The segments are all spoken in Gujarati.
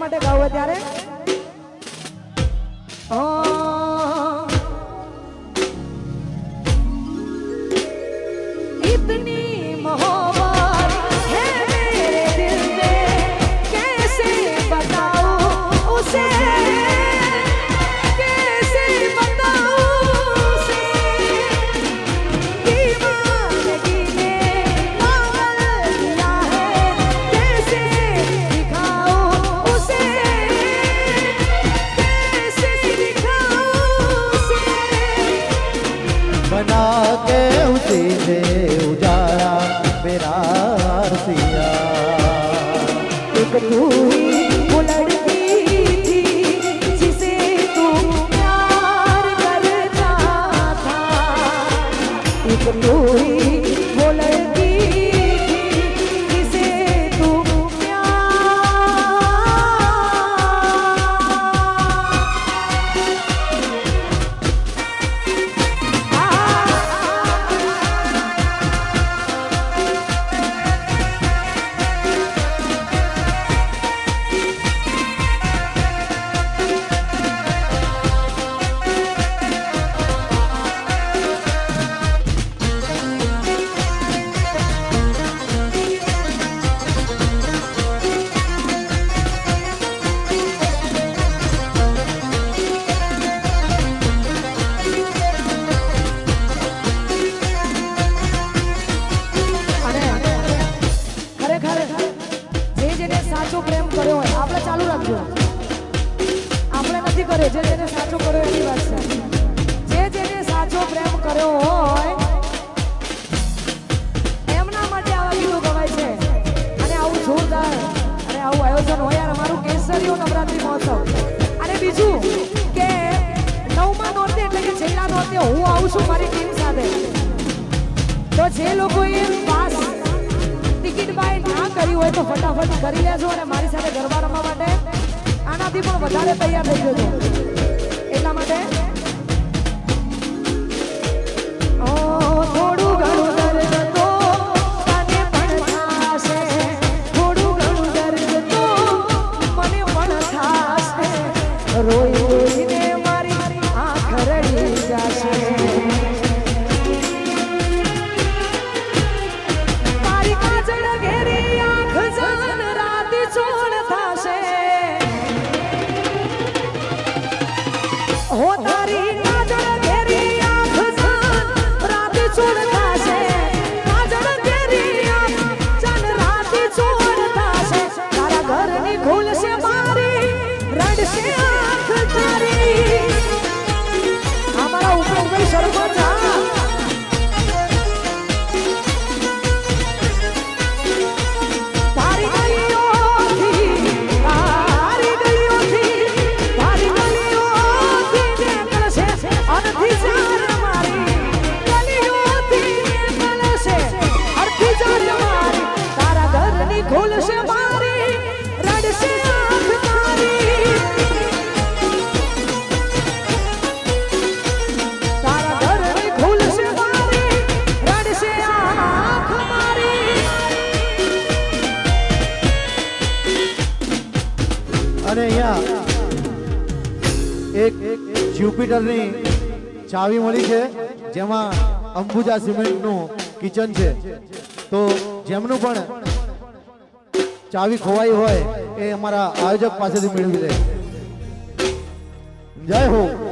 માટે ગાવ ત્યારે के उसी से उजाड़ा मेरा सिया एक तू ही वो लड़की थी जिसे तू प्यार करता था एक तू સાચો પ્રેમ કર્યો હોય, આપણે ચાલુ રાખજો. આપણે નથી કર્યો, જે જેને સાચો કર્યો એની વાત છે. જે જેને સાચો પ્રેમ કર્યો હોય, એમના માટે આવા ગીતો ગવાય છે. અને આવું જોરદાર અને આવું આયોજન હોય યાર અમારું કેસરીઓ નવરાત્રી મહોત્સવ. હોય તો ફટાફટ કરી લેજો અને મારી સાથે ગરબા રમવા માટે આનાથી પણ વધારે તૈયાર થઈ જજો. 做人。ખુલશે મારી રડશે એક જ્યુપિટરની ચાવી મળી છે, જેમાં અંબુજા સિમેન્ટનું કિચન છે. તો જેમનું પણ ચાવી ખોવાઈ હોય એ અમારા આયોજક પાસેથી મેળવી લે. જય હો.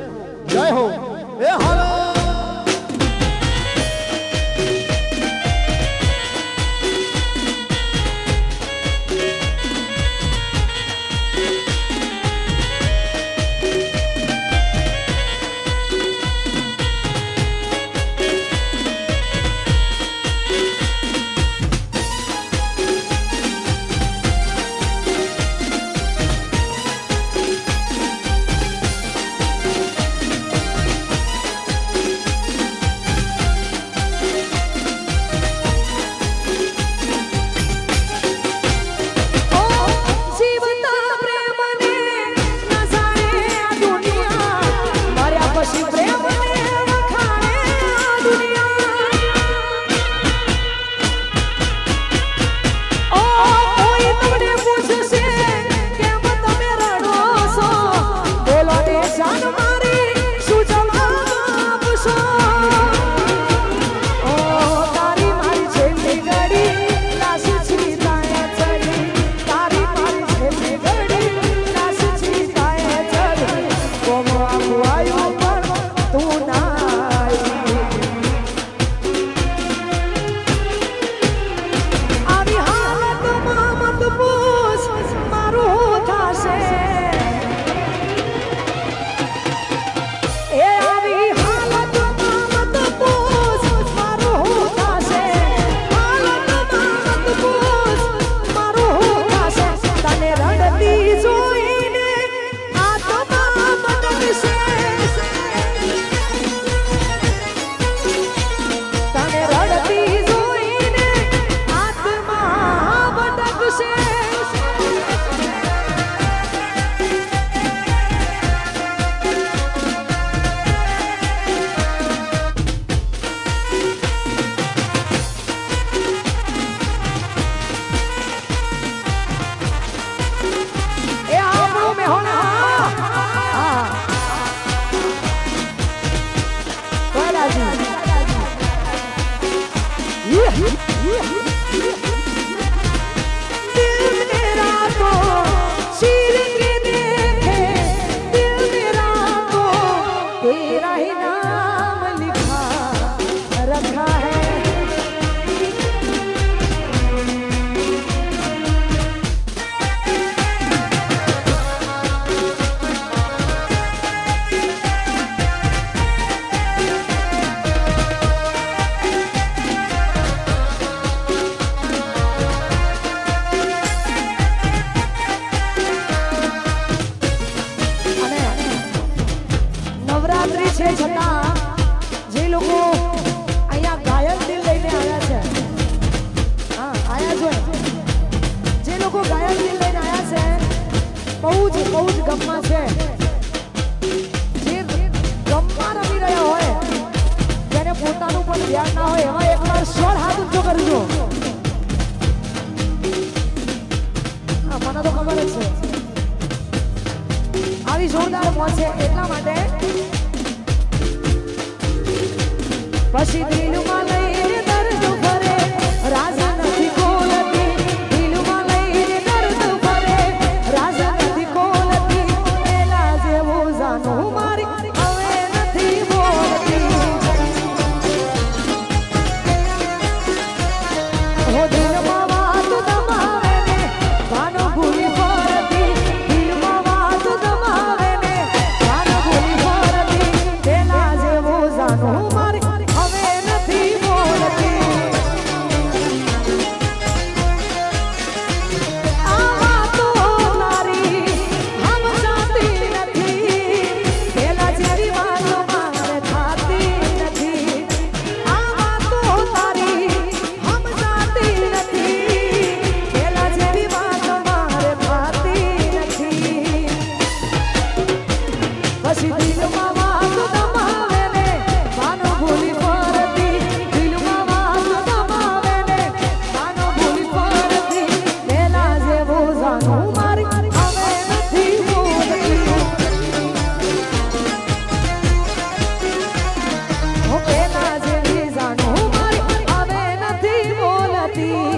બહુ જ પણ છે. એટલા માટે. પછી દિલમાં લઈ see.